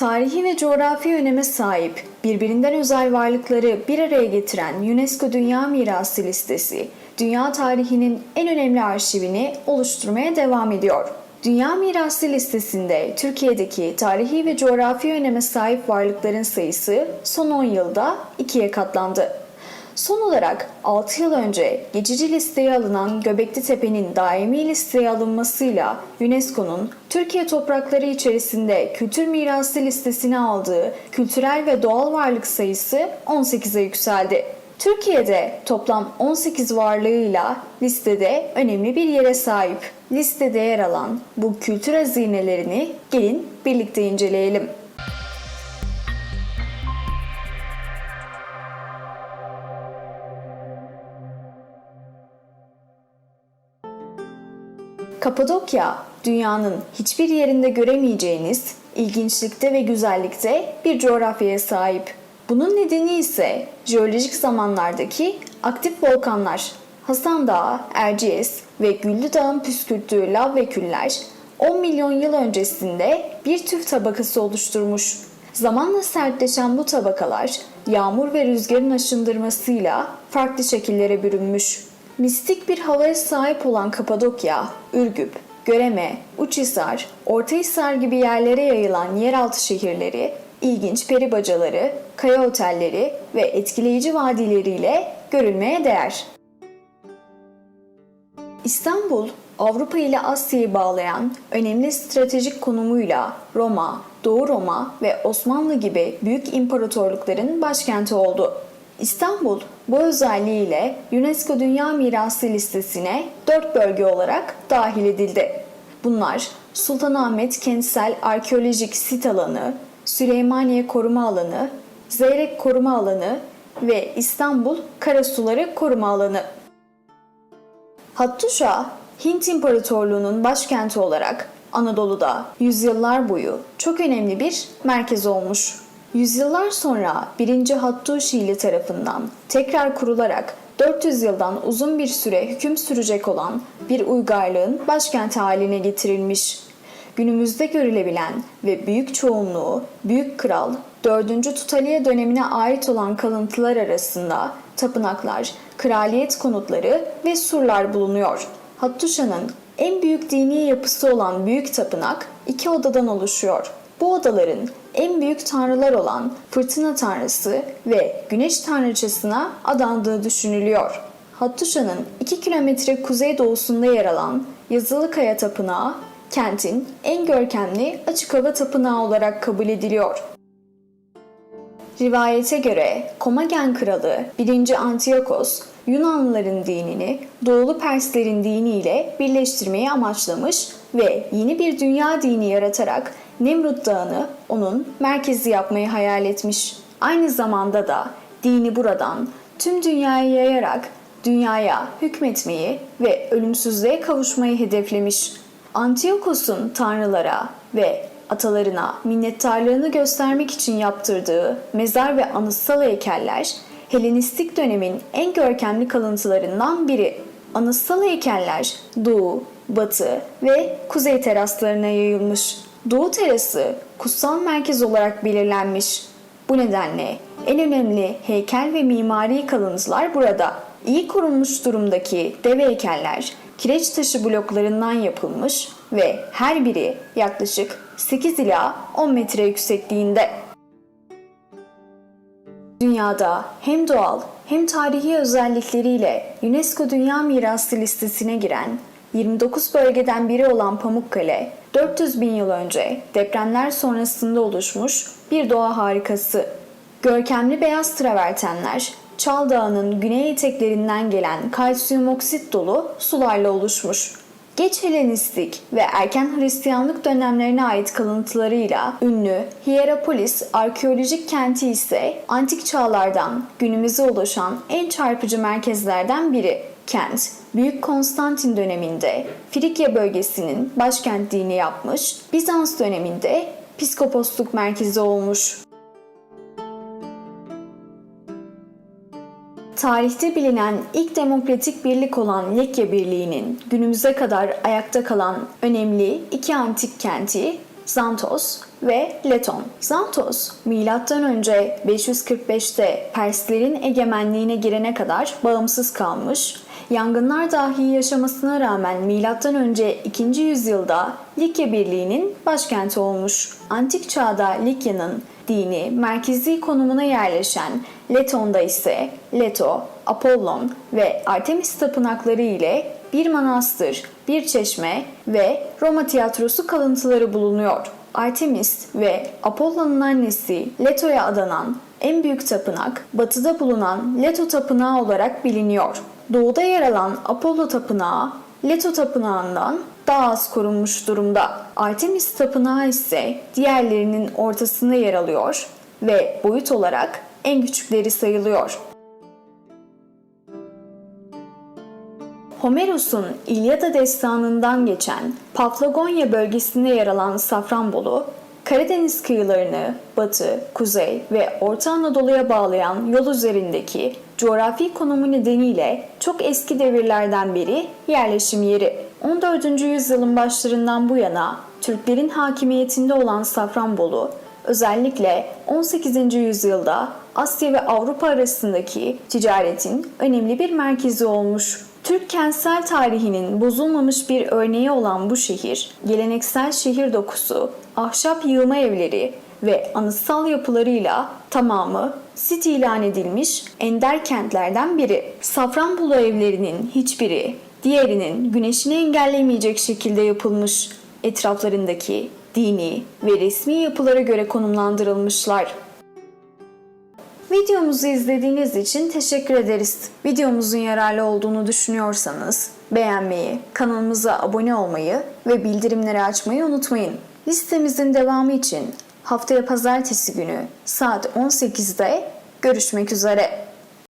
Tarihi ve coğrafi öneme sahip, birbirinden özel varlıkları bir araya getiren UNESCO Dünya Mirası listesi, dünya tarihinin en önemli arşivini oluşturmaya devam ediyor. Dünya Mirası listesinde Türkiye'deki tarihi ve coğrafi öneme sahip varlıkların sayısı son 10 yılda ikiye katlandı. Son olarak 6 yıl önce geçici listeye alınan Göbekli Tepe'nin daimi listeye alınmasıyla UNESCO'nun Türkiye toprakları içerisinde kültür mirası listesine aldığı kültürel ve doğal varlık sayısı 18'e yükseldi. Türkiye'de toplam 18 varlığıyla listede önemli bir yere sahip. Listede yer alan bu kültür hazinelerini gelin birlikte inceleyelim. Kapadokya, dünyanın hiçbir yerinde göremeyeceğiniz ilginçlikte ve güzellikte bir coğrafyaya sahip. Bunun nedeni ise jeolojik zamanlardaki aktif volkanlar. Hasan Dağı, Erciyes ve Güllü Dağ'ın püskürttüğü lav ve küller 10 milyon yıl öncesinde bir tüf tabakası oluşturmuş. Zamanla sertleşen bu tabakalar yağmur ve rüzgarın aşındırmasıyla farklı şekillere bürünmüş. Mistik bir havaya sahip olan Kapadokya, Ürgüp, Göreme, Uçhisar, Ortahisar gibi yerlere yayılan yeraltı şehirleri, ilginç peri bacaları, kaya otelleri ve etkileyici vadileriyle görülmeye değer. İstanbul, Avrupa ile Asya'yı bağlayan önemli stratejik konumuyla Roma, Doğu Roma ve Osmanlı gibi büyük imparatorlukların başkenti oldu. İstanbul bu özelliğiyle UNESCO Dünya Mirası listesine 4 bölge olarak dahil edildi. Bunlar Sultanahmet Kentsel Arkeolojik Sit Alanı, Süleymaniye Koruma Alanı, Zeyrek Koruma Alanı ve İstanbul Karasuları Koruma Alanı. Hattuşa, Hint İmparatorluğu'nun başkenti olarak Anadolu'da yüzyıllar boyu çok önemli bir merkez olmuş. Yüzyıllar sonra 1. Hattuşili tarafından tekrar kurularak 400 yıldan uzun bir süre hüküm sürecek olan bir uygarlığın başkenti haline getirilmiş. Günümüzde görülebilen ve büyük çoğunluğu Büyük Kral 4. Tutaliye dönemine ait olan kalıntılar arasında tapınaklar, kraliyet konutları ve surlar bulunuyor. Hattuşa'nın en büyük dini yapısı olan büyük tapınak iki odadan oluşuyor. Bu odaların en büyük tanrılar olan fırtına tanrısı ve güneş tanrıçasına adandığı düşünülüyor. Hattuşa'nın 2 kilometre kuzeydoğusunda yer alan Yazılı Kaya Tapınağı, kentin en görkemli açık hava tapınağı olarak kabul ediliyor. Rivayete göre Komagen kralı 1. Antiyokos Yunanlıların dinini Doğulu Perslerin diniyle birleştirmeyi amaçlamış ve yeni bir dünya dini yaratarak Nemrut Dağı'nı onun merkezi yapmayı hayal etmiş. Aynı zamanda da dini buradan tüm dünyaya yayarak dünyaya hükmetmeyi ve ölümsüzlüğe kavuşmayı hedeflemiş. Antiyokos'un tanrılara ve atalarına minnettarlığını göstermek için yaptırdığı mezar ve anıtsal heykeller Helenistik dönemin en görkemli kalıntılarından biri. Anıtsal heykeller doğu, batı ve kuzey teraslarına yayılmış. Doğu terası kutsal merkez olarak belirlenmiş. Bu nedenle en önemli heykel ve mimari kalıntılar burada. İyi korunmuş durumdaki dev heykeller kireç taşı bloklarından yapılmış ve her biri yaklaşık 8 ila 10 metre yüksekliğinde. Dünyada hem doğal hem tarihi özellikleriyle UNESCO Dünya Mirası listesine giren 29 bölgeden biri olan Pamukkale, 400 bin yıl önce depremler sonrasında oluşmuş bir doğa harikası. Görkemli beyaz travertenler, Çal Dağı'nın güney eteklerinden gelen kalsiyum oksit dolu sularla oluşmuş. Geç Helenistik ve erken Hristiyanlık dönemlerine ait kalıntılarıyla ünlü Hierapolis arkeolojik kenti ise antik çağlardan günümüze ulaşan en çarpıcı merkezlerden biri. Kent, Büyük Konstantin döneminde Frikya bölgesinin başkentliğini yapmış, Bizans döneminde piskoposluk merkezi olmuş. Tarihte bilinen ilk demokratik birlik olan Lekya Birliği'nin günümüze kadar ayakta kalan önemli iki antik kenti Zantos ve Leton. Zantos, M.Ö. 545'te Perslerin egemenliğine girene kadar bağımsız kalmış, yangınlar dahi yaşamasına rağmen M.Ö. 2. yüzyılda Likya Birliği'nin başkenti olmuş. Antik çağda Likya'nın dini merkezi konumuna yerleşen Leton'da ise Leto, Apollon ve Artemis tapınakları ile bir manastır, bir çeşme ve Roma tiyatrosu kalıntıları bulunuyor. Artemis ve Apollon'un annesi Leto'ya adanan en büyük tapınak batıda bulunan Leto Tapınağı olarak biliniyor. Doğuda yer alan Apollo Tapınağı Leto Tapınağı'ndan daha az korunmuş durumda. Artemis Tapınağı ise diğerlerinin ortasında yer alıyor ve boyut olarak en küçükleri sayılıyor. Homeros'un İlyada destanından geçen Paflagonya bölgesinde yer alan Safranbolu, Karadeniz kıyılarını batı, kuzey ve Orta Anadolu'ya bağlayan yol üzerindeki coğrafi konumu nedeniyle çok eski devirlerden beri yerleşim yeri. 14. yüzyılın başlarından bu yana Türklerin hakimiyetinde olan Safranbolu, özellikle 18. yüzyılda Asya ve Avrupa arasındaki ticaretin önemli bir merkezi olmuş. Türk kentsel tarihinin bozulmamış bir örneği olan bu şehir, geleneksel şehir dokusu, ahşap yığma evleri ve anıtsal yapılarıyla tamamı sit ilan edilmiş ender kentlerden biri. Safranbolu evlerinin hiçbiri diğerinin güneşini engellemeyecek şekilde yapılmış. Etraflarındaki dini ve resmi yapılara göre konumlandırılmışlar. Videomuzu izlediğiniz için teşekkür ederiz. Videomuzun yararlı olduğunu düşünüyorsanız beğenmeyi, kanalımıza abone olmayı ve bildirimleri açmayı unutmayın. Listemizin devamı için haftaya pazartesi günü saat 18'de görüşmek üzere.